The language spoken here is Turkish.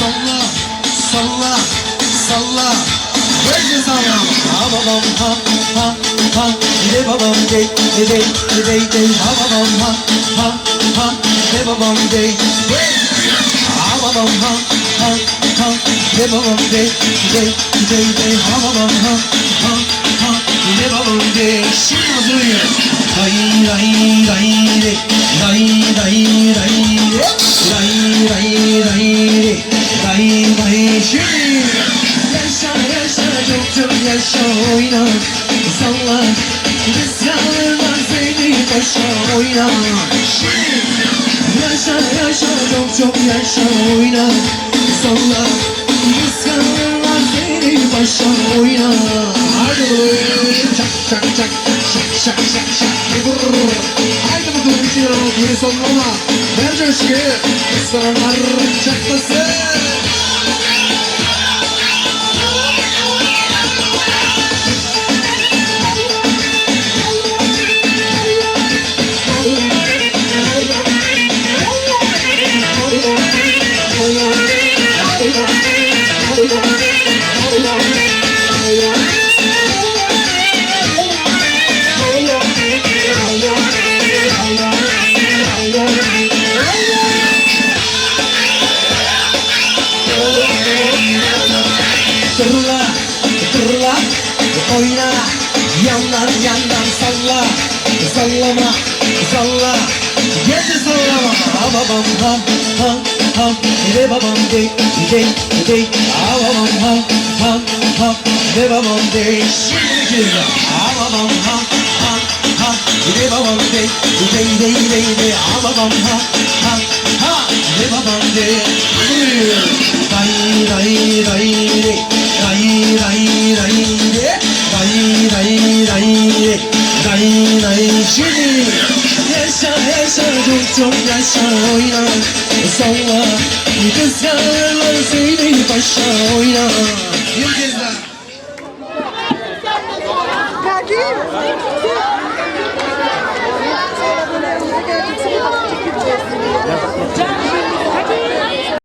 Salla, salla, salla. Böyle salla. Ha babam ha ha ha. De babam de de de de de de. Ha babam ha ha ha. De babam de de. Ha babam ha ha ha. De babam de de de de. Ha babam ha ha ha. De babam de. Şimdi ray re. Ray ray ray re. Ray ray ray re. Ray ray şimdi. Yaşa yaşa çok yaşa oyna Salla Rüzgarlar seni başa oyna Yaşa yaşa çok çok yaşa oyna Salla Rüzgarlar seni başa oyna Haydi bakalım Çak çak çak Şak şak şak şak Haydi bakalım ol Geri sonlama Ver coşkuyu Restoranlar çaklasın tırla, oyna. Yandan yandan salla. Sallama, salla. Gel de sallama. Ha babam ha, ha, ha De babam de, de, de Ha babam ha, ha, ha De babam de Şimdi kirli Ha babam ha, ha, ha De babam de, de, de, de, de Ha babam ha, ha, ha De babam de Ray, ray, ray, şimdi Yaşa, yaşa, çok yaşa oyna Salla Kızlarlar seni başa oyna daha Geldi.